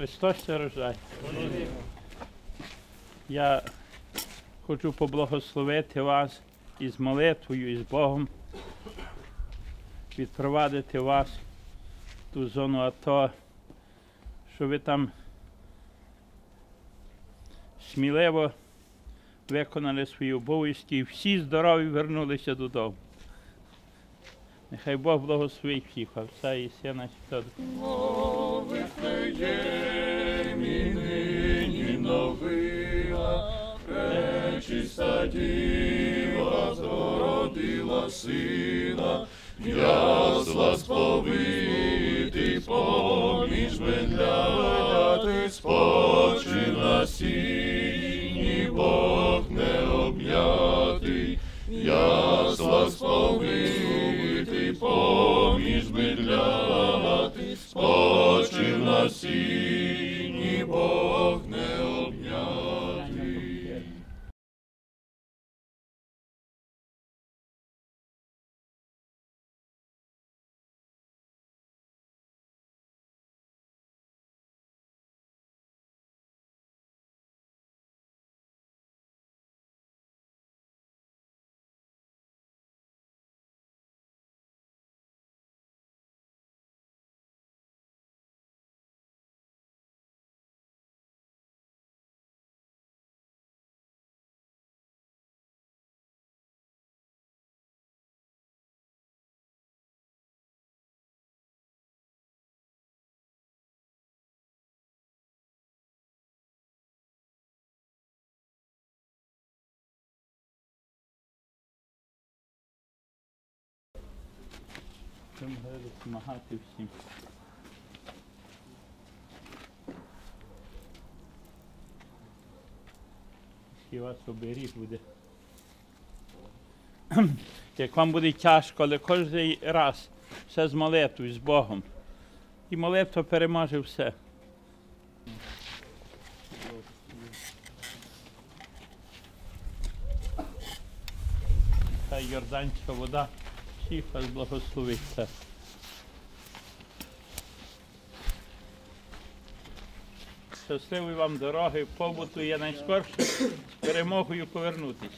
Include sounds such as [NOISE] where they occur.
Христос се рождає. Я хочу поблагословити вас із молитвою, із Богом, відпровадити вас в ту зону АТО, що ви там сміливо виконали свої обов'язки і всі здорові вернулися додому. Нехай Бог благословить всіх, Отця і Сина Святого пречиста діва зародила сина, ясла сповити поміж медляти, спочи на сіні, Бог не об'ятий, ясла сповити поміж медляти, спочив на сіні, Будемо допомагати всім. І вас оберіг буде. [CLEARS THROAT] Як вам буде тяжко, але кожен раз все з молитвою, з Богом. І молитва переможе все. Хай Йорданська вода всіх вас благословить. Це. Щасливої вам дороги, побуту є найскорше з перемогою повернутися.